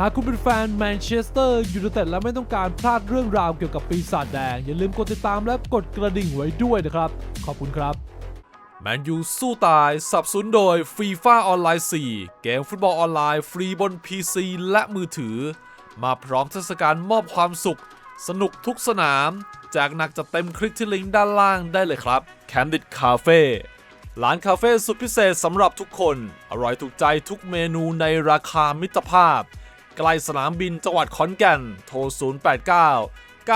หากคุณเป็นแฟนแมนเชสเตอร์ยูไนเต็ดและไม่ต้องการพลาดเรื่องราวเกี่ยวกับปีศาจแดง อย่าลืมกดติดตามและกดกระดิ่งไว้ด้วยนะครับ ขอบคุณครับแมนยูสู้ตายสับสนโดยฟีฟ่าออนไลน์4 เกมฟุตบอลออนไลน์ ฟรีบน PC และมือถือ มาพร้อมเทศกาลมอบความสุข สนุกทุกสนามแจกหนักจะเต็มคลิกที่ลิงก์ด้านล่างได้เลยครับ Candid Cafe ร้านคาเฟ่สุดพิเศษสำหรับทุกคน อร่อยถูกใจทุกเมนูในราคามิตรภาพ ใกล้สนามบินจังหวัดขอนแก่น โทร 089 944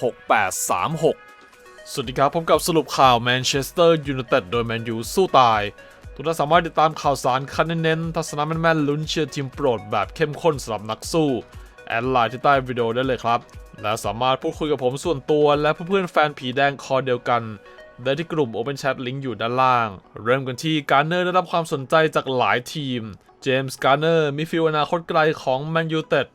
6836 สวัสดีครับพบกับสรุปข่าวแมนเชสเตอร์ยูไนเต็ดโดยแมนยูสู้ตาย ทุกท่านสามารถติดตามข่าวสารคันเน้นๆทัศนะแม่นๆลุ้นเชียร์ทีมโปรดแบบเข้มข้นสำหรับนักสู้ แอดไลน์ที่ใต้วิดีโอได้เลยครับ และสามารถพูดคุยกับผมส่วนตัวและเพื่อนๆแฟนผีแดงคอเดียวกัน ได้ที่กลุ่ม Open Chat ลิงก์อยู่ด้านล่าง เริ่มกันที่การเนอร์ได้รับความสนใจจากหลายทีม เจมส์การ์เนอร์มิฟิลอนาคตไกลของแมนยูเต็ด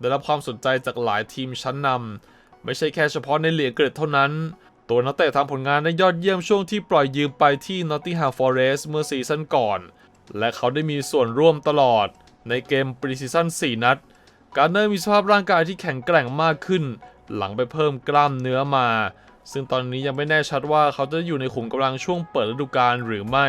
ได้รับความสนใจจากหลายทีมชั้นนำไม่ใช่แค่เฉพาะในเหลียงเกรดเท่านั้น ตัวนักเตะทำผลงานได้ยอดเยี่ยมช่วงที่ปล่อยยืมไปที่ Nottingham Forest เมื่อซีซั่นก่อน และเขาได้มีส่วนร่วมตลอด ในเกมปรีซีซั่น4 นัด การเนอร์มีสภาพร่างกายที่แข็งแกร่งมากขึ้น หลังไปเพิ่มกล้ามเนื้อมา ซึ่งตอนนี้ยังไม่แน่ชัดว่าเขาจะอยู่ในขุมกำลังช่วงเปิดฤดูกาลหรือไม่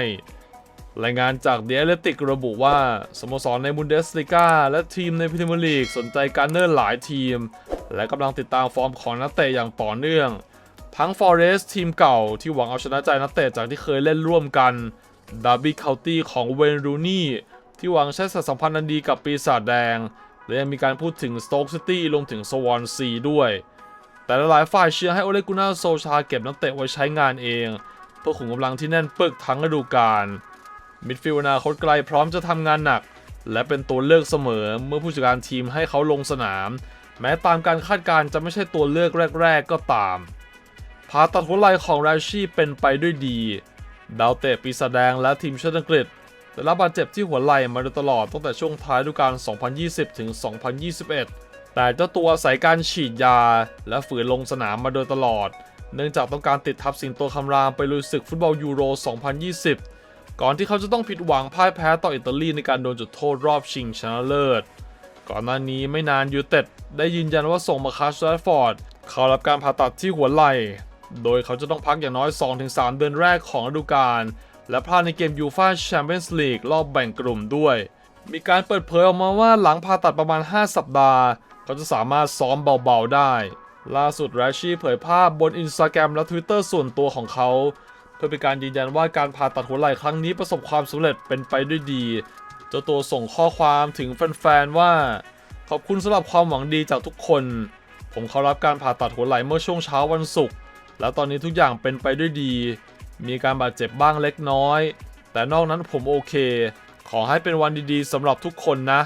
รายงานจาก The Athletic ระบุว่า สโมสรในบุนเดสลิก้าและทีมในพรีเมียร์ลีกสนใจการเนอร์หลายทีม และกำลังติดตามฟอร์มของนักเตะอย่างต่อเนื่อง ทั้ง Forest ทีมเก่าที่หวังเอาชนะใจนักเตะจากที่เคยเล่นร่วมกัน Derby County ของเวนรูนี่ที่หวังใช้สัมพันธ์อันดีกับปีศาจแดง และยังมีการพูดถึง Stoke City รวมถึง Swansea ด้วย แต่หลายฝ่ายเชียร์ให้โอเลกุน่าโซชาเก็บนักเตะไว้ใช้งานเอง เพื่อขุมกำลังที่แน่นปึกทั้งฤดูกาลมิดฟิลด์อนาคตไกลพร้อมจะทำงานหนัก และเป็นตัวเลือกเสมอเมื่อผู้จัดการทีมให้เขาลงสนาม แม้ตามการคาดการณ์จะไม่ใช่ตัวเลือกแรก ๆ ก็ตามผ่าตัดหัวไหล่ของราชีเป็นไปด้วยดีดาวเตะปีศาจแดงและทีมชาติอังกฤษได้รับบาดเจ็บที่หัวไหล่มาโดยตลอดตั้งแต่ช่วงท้ายฤดูกาล 2020 ถึง 2021 แต่เจ้าตัวอาศัยการฉีดยา และฝืนลงสนามมาโดยตลอด เนื่องจากต้องการติดทับสิงโตคำรามไปลุยศึกฟุตบอลยูโร 2020 ก่อนที่เขาจะต้องผิดหวังพ่ายแพ้ต่ออิตาลีในการโดนจุดโทษรอบชิงชนะเลิศ ก่อนหน้านี้ไม่นานยูเต็ดได้ยืนยันว่าส่งมาคัสแรดฟอร์ดเข้ารับการผ่าตัดที่หัวไหล่ โดยเขาจะต้องพักอย่างน้อย 2-3 เดือนแรกของฤดูกาล และพลาดในเกมยูฟ่าแชมเปี้ยนส์ลีกรอบแบ่งกลุ่มด้วย มีการเปิดเผยออกมาว่าหลังผ่าตัดประมาณ 5 สัปดาห์ เขาจะสามารถซ้อมเบาๆได้ ล่าสุดแรชชี่เผยภาพบนอินสตาแกรมและ Twitter ส่วนตัวของเขา เพื่อเป็นการยืนยันว่าการผ่าตัดหัวไหล่ครั้งนี้ประสบความสำเร็จเป็นไปด้วยดี เจ้าตัวส่งข้อความถึงแฟนๆว่า ขอบคุณสำหรับความหวังดีจากทุกคน ผมเข้ารับการผ่าตัดหัวไหล่เมื่อช่วงเช้าวันศุกร์และตอนนี้ทุกอย่างเป็นไปด้วยดี มีการบาดเจ็บบ้างเล็กน้อย แต่นอกนั้นผมโอเค ขอให้เป็นวันดีๆสำหรับทุกคนนะ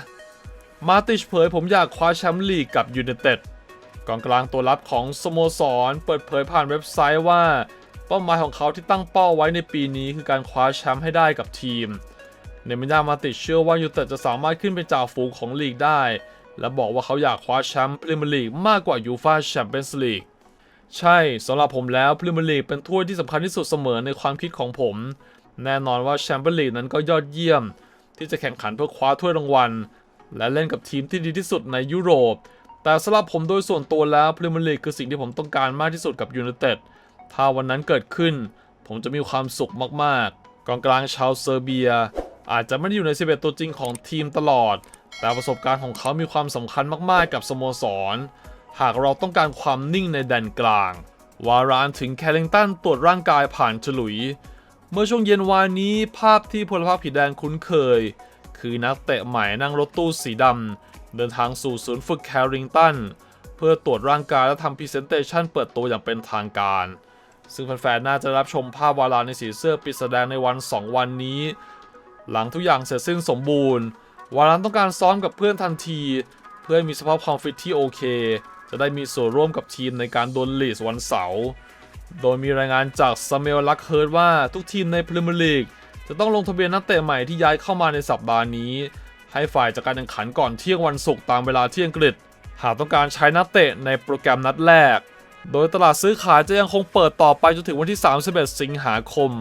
มาติชเผยผมอยากคว้าแชมป์ลีกกับยูไนเต็ดกองกลางตัวรับของสโมสร เปิดเผยผ่านเว็บไซต์ว่า เป้าหมายของเขาที่ตั้งเป้าไว้ในปีนี้คือการคว้าแชมป์ให้ได้กับทีม เนมิยามาติชเชื่อว่ายูไนเต็ดจะสามารถขึ้นเป็นจ่าฝูงของลีกได้ และบอกว่าเขาอยากคว้าแชมป์พรีเมียร์ลีกมากกว่ายูฟาแชมเปี้ยนส์ลีกใช่สำหรับผมแล้วพรีเมียร์ลีกเป็นถ้วยที่สำคัญที่สุดเสมอในความคิดของผม แน่นอนว่าแชมเปี้ยนลีกนั้นก็ยอดเยี่ยม ที่จะแข่งขันเพื่อคว้าถ้วยรางวัล และเล่นกับทีมที่ดีที่สุดในยุโรป แต่สำหรับผมโดยส่วนตัวแล้วพรีเมียร์ลีกคือสิ่งที่ผมต้องการมากที่สุดกับยูไนเต็ดถ้าวันนั้นเกิดขึ้น ผมจะมีความสุขมากๆ กองกลางชาวเซอร์เบีย อาจจะไม่ได้อยู่ใน 11 ตัวจริงของทีมตลอด แต่ประสบการณ์ของเขามีความสำคัญมากๆ กับสโมสร หากเราต้องการความนิ่งในแดนกลาง วารานถึงแคลิงตันตรวจร่างกายผ่านฉลุย เมื่อช่วงเย็นวานนี้ภาพที่พลภาพผีแดงคุ้นเคย คือนักเตะใหม่นั่งรถตู้สีดำ เดินทางสู่ศูนย์ฝึกแคลริงตัน เพื่อตรวจร่างกายและทำพรีเซนเตชันเปิดตัวอย่างเป็นทางการ ซึ่งแฟนๆ น่าจะรับชมภาพวารานในสีเสื้อปิดแสดงในวัน 2 วันนี้ หลังทุกอย่างเสร็จสิ้นสมบูรณ์ วารันต้องการซ้อมกับเพื่อนทันที เพื่อให้มีสภาพความฟิตที่โอเค จะได้มีส่วนร่วมกับทีมในการดวลลีสวันเสาร์ โดยมีรายงานจากซาเมลลักเฮิร์ดว่าทุกทีมในพรีเมียร์ลีก จะต้องลงทะเบียนนักเตะใหม่ที่ย้ายเข้ามาในสัปดาห์นี้ ให้ฝ่ายจากการแข่งขันก่อนเที่ยงวันศุกร์ตามเวลาที่อังกฤษ หากต้องการใช้นักเตะในโปรแกรมนัดแรก โดยตลาดซื้อขายจะยังคงเปิดต่อไปจนถึงวันที่ 31 สิงหาคม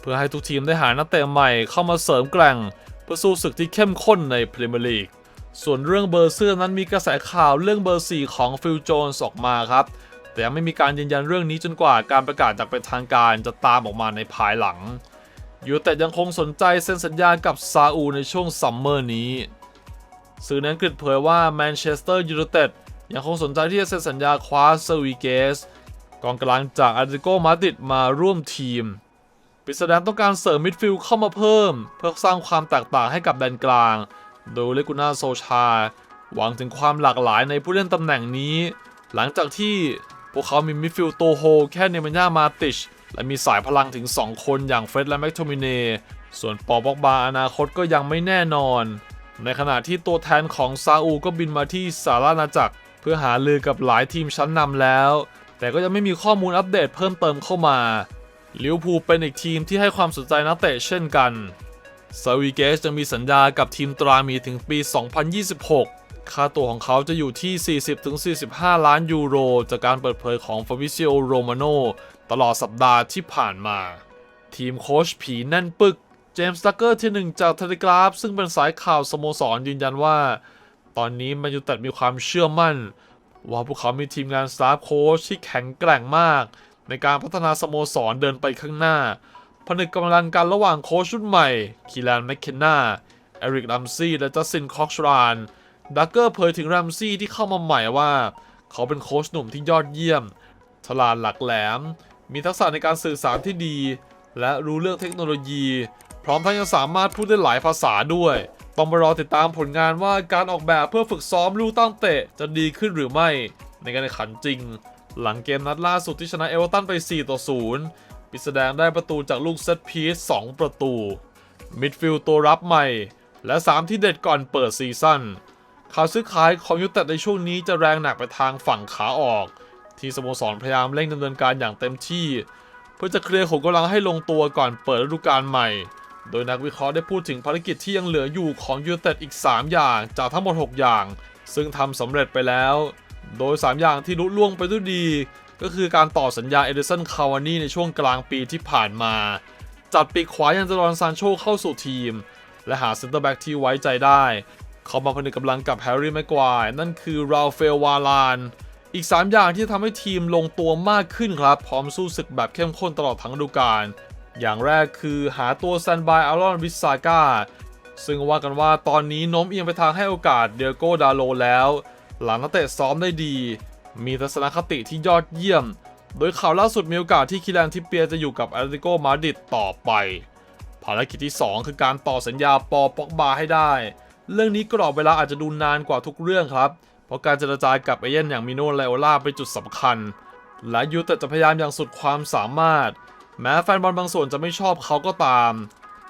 เพื่อให้ทุกทีมได้หานักเตะใหม่เข้ามาเสริมแกร่งเพื่อสู้ศึกที่เข้มข้นในพรีเมียร์ลีกส่วนเรื่องเบอร์เสื้อนั้นมีกระแสข่าวเรื่องเบอร์ 4 ของฟิลโจนส์ออกมาครับ แต่ยังไม่มีการยืนยันเรื่องนี้จนกว่าการประกาศจากเป็นทางการจะตามออกมาในภายหลัง ยูไนเต็ดยังคงสนใจเซ็นสัญญากับซาอูในช่วงซัมเมอร์นี้ สื่อนั้นกฤษเผยว่าแมนเชสเตอร์ยูไนเต็ดยังคงสนใจที่จะเซ็นสัญญาคว้าเซอร์วีเกสกองกลางจากอาร์ติโกมาดริดมาร่วมทีมปิดแสดงต้องการเสริมมิดฟิลด์เข้ามาเพิ่ม เพื่อสร้างความแตกต่างให้กับแดนกลาง โดยเลกุน่าโซชา หวังถึงความหลากหลายในผู้เล่นตำแหน่งนี้ หลังจากที่พวกเขามีมิดฟิลด์โตโฮแค่เนมันยามาติช และมีสายพลังถึง 2 คนอย่างเฟรดและแม็กโทมิเนส่วนปอบอกบาอนาคตก็ยังไม่แน่นอน ในขณะที่ตัวแทนของซาอูก็บินมาที่สารานาจักร เพื่อหาลือกับหลายทีมชั้นนำแล้ว แต่ก็ยังไม่มีข้อมูลอัปเดตเพิ่มเติมเข้ามาลิวพูเป็นอีกทีมที่ให้ความสนใจนักเตะเช่นกันซาวิเกสจะมีสัญญากับทีมตรามีถึงปี 2026 ค่าตัวของเขาจะอยู่ที่ 40-45 ล้านยูโร จากการเปิดเผยของฟาบิเซโอโรมาโน ตลอดสัปดาห์ที่ผ่านมา ทีมโค้ชผีแน่นปึก เจมส์ตักเกอร์ที่หนึ่งจากเทเลกราฟ ซึ่งเป็นสายข่าวสโมสรยืนยันว่า ตอนนี้แมนยูต็ดมีความเชื่อมั่น ว่าพวกเขามีทีมงานสตาฟโค้ชที่แข็งแกร่งมาก ในการพัฒนาสโมสรเดินไปข้างหน้า ผนึกกำลังกันระหว่างโค้ชชุดใหม่คีแลนแมคเคนนาเอริกลัมซี่และจัสซินคอกชรานดักเกอร์เผยถึงรัมซี่ที่เข้ามาใหม่ว่า เขาเป็นโค้ชหนุ่มที่ยอดเยี่ยม ฉลาดหลักแหลม มีทักษะในการสื่อสารที่ดี และรู้เรื่องเทคโนโลยี พร้อมทั้งยังสามารถพูดได้หลายภาษาด้วย ต้องมารอติดตามผลงานว่าการออกแบบเพื่อฝึกซ้อมลูกตั้งเตะจะดีขึ้นหรือไม่ ในการแข่งขันจริง หลังเกมนัดล่าสุดที่ชนะเอเวอร์ตันไป 4 ต่อ 0 ปิดแสดงได้ประตูจากลูกเซตพีซ2ประตู มิดฟิลด์ตัวรับใหม่ และ 3 ที่เด็ดก่อนเปิดซีซั่นข่าวซื้อขายของยูเต็ดในช่วงนี้จะแรงหนักไปทางฝั่งขาออก ที่สโมสรพยายามเร่งดำเนินการอย่างเต็มที่ เพื่อจะเคลียร์ขุมกำลังให้ลงตัวก่อนเปิดฤดูกาลใหม่ โดยนักวิเคราะห์ได้พูดถึงภารกิจที่ยังเหลืออยู่ของยูเต็ดอีก 3 อย่างจากทั้งหมด 6 อย่าง ซึ่งทำสำเร็จไปแล้ว โดย 3 อย่างที่ลุล่วงไปด้วยดี ก็คือการต่อสัญญาเอเดสันคาวานีในช่วงกลางปีที่ผ่านมา จัดปีกขวายันจรอนซานโชเข้าสู่ทีม และหาเซนเตอร์แบ็กที่ไว้ใจได้ เขามาผนึกกำลังกับแฮร์รี่แม็กควายนั่นคือราเฟลวาลาน อีก 3 อย่างที่ทำให้ทีมลงตัวมากขึ้นครับ พร้อมสู้ศึกแบบเข้มข้นตลอดทั้งฤดูกาลอย่างแรกคือหาตัวแซนบายอารอนวิสซาก้าซึ่งว่ากันว่าตอนนี้โน้มเอียงไปทางให้โอกาสเดียโกดาโลแล้ว หลังนักเตะซ้อมได้ดี มีทัศนคติที่ยอดเยี่ยม โดยข่าวล่าสุดมีโอกาสที่คิแลนทิปเปียจะอยู่กับแอตเลติโกมาดริดต่อไป ภารกิจที่ 2 คือการต่อสัญญาปอปอกบาให้ได้ เรื่องนี้กรอบเวลาอาจจะดูนานกว่าทุกเรื่องครับ เพราะการเจรจากับเอเย่นอย่างมิโนไลโอล่าเป็นจุดสำคัญ และยูแต่จะพยายามอย่างสุดความสามารถ แม้แฟนบอลบางส่วนจะไม่ชอบเขาก็ตาม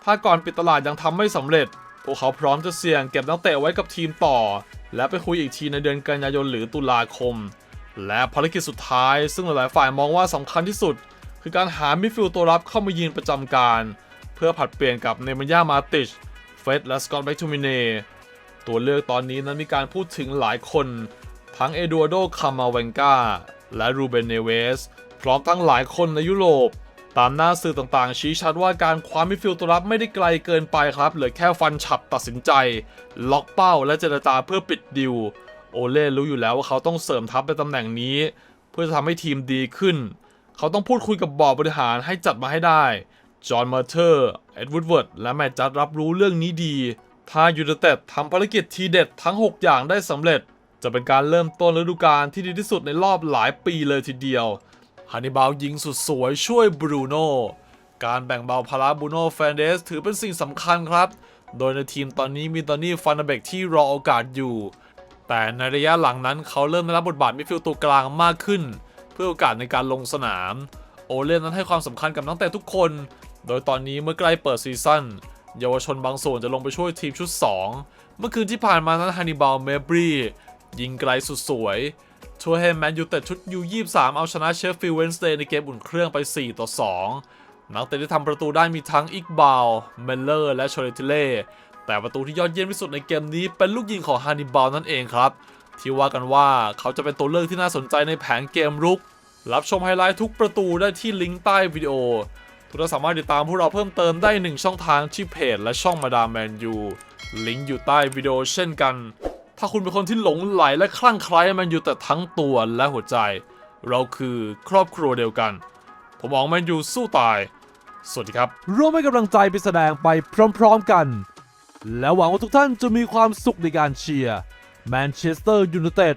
ถ้าก่อนปิดตลาดยังทำไม่สำเร็จ พวกเขาพร้อมจะเสี่ยงเก็บนักเตะไว้กับทีมต่อ และไปคุยอีกทีในเดือนกันยายนหรือตุลาคม และภารกิจสุดท้าย ซึ่งหลายๆฝ่ายมองว่าสำคัญที่สุด คือการหามิดฟิลด์ตัวรับเข้ามายืนประจำการ เพื่อผัดเปลี่ยนกับเนมันยามาติชเฟรดและสกอตแบ็กทูมิเน ตัวเลือกตอนนี้นั้นมีการพูดถึงหลายคน ทั้งเอดูอาโดคามาเวนกาและรูเบนเนเวส พร้อมทั้งหลายคนในยุโรป ตามหน้าสื่อต่างๆ ชี้ชัดว่าการคว้ามิดฟิลด์ตัวรับไม่ได้ไกลเกินไปครับ เหลือแค่ฟันฉับตัดสินใจ ล็อกเป้าและเจรจาเพื่อปิดดิว โอเล่รู้อยู่แล้วว่าเขาต้องเสริมทัพในตำแหน่งนี้ เพื่อทำให้ทีมดีขึ้น เขาต้องพูดคุยกับบอร์ดบริหารให้จัดมาให้ได้จอห์นมาร์เทอร์ เอ็ดวูดเวิร์ด และแมตจัดรับรู้เรื่องนี้ดี ถ้ายูไนเต็ดทำภารกิจทีเด็ดทั้ง 6 อย่างได้สำเร็จ จะเป็นการเริ่มต้นฤดูกาลที่ดีที่สุดในรอบหลายปีเลยทีเดียวฮันนิบาลยิงสุดสวยช่วยบรูโน่การแบ่งเบาภาระบรูโน่แฟนเดสถือเป็นสิ่งสำคัญครับ โดยในทีมตอนนี้มีตอนนี้ฟันเบกที่รอโอกาสอยู่ แต่ในระยะหลังนั้นเขาเริ่มได้รับบทบาทมิดฟิลด์ตัวกลางมากขึ้น เพื่อโอกาสในการลงสนาม โอเล่นนั้นให้ความสำคัญกับนักเตะทุกคน โดยตอนนี้เมื่อใกล้เปิดซีซั่น เยาวชนบางส่วนจะลงไปช่วยทีมชุด 2 เมื่อคืนที่ผ่านมานั้นฮันนิบาลเมบรียิงไกลสุดสวยช่วยให้แมนยูเต็ดชุดยู23เอาชนะเชฟฟิลด์เวนสเดย์ในเกมอุ่นเครื่องไป 4 ต่อ 2 นักเตะที่ทำประตูได้มีทั้งอิกบาลเมลเลอร์ และโชเลติเล่แต่ประตูที่ยอดเยี่ยมที่สุดในเกมนี้เป็นลูกยิงของฮันนิบาลนั่นเองครับ ที่ว่ากันว่าเขาจะเป็นตัวเลือกที่น่าสนใจในแผนเกมรุก รับชมไฮไลท์ทุกประตูได้ที่ลิงก์ใต้วิดีโอ ทุกท่านสามารถติดตามพวกเราเพิ่มเติมได้ 1 ช่องทางที่เพจและช่องมาดามแมนยูลิงก์อยู่ใต้วิดีโอเช่นกัน ถ้าคุณเป็นคนที่หลงไหลและคลั่งไคล้แมนยูแต่ทั้งตัวและหัวใจ เราคือครอบครัวเดียวกัน ผมมองแมนยูสู้ตาย สวัสดีครับ ร่วมให้กำลังใจไปแสดงไปพร้อมๆกัน และหวังว่าทุกท่านจะมีความสุขในการเชียร์แมนเชสเตอร์ยูไนเต็ด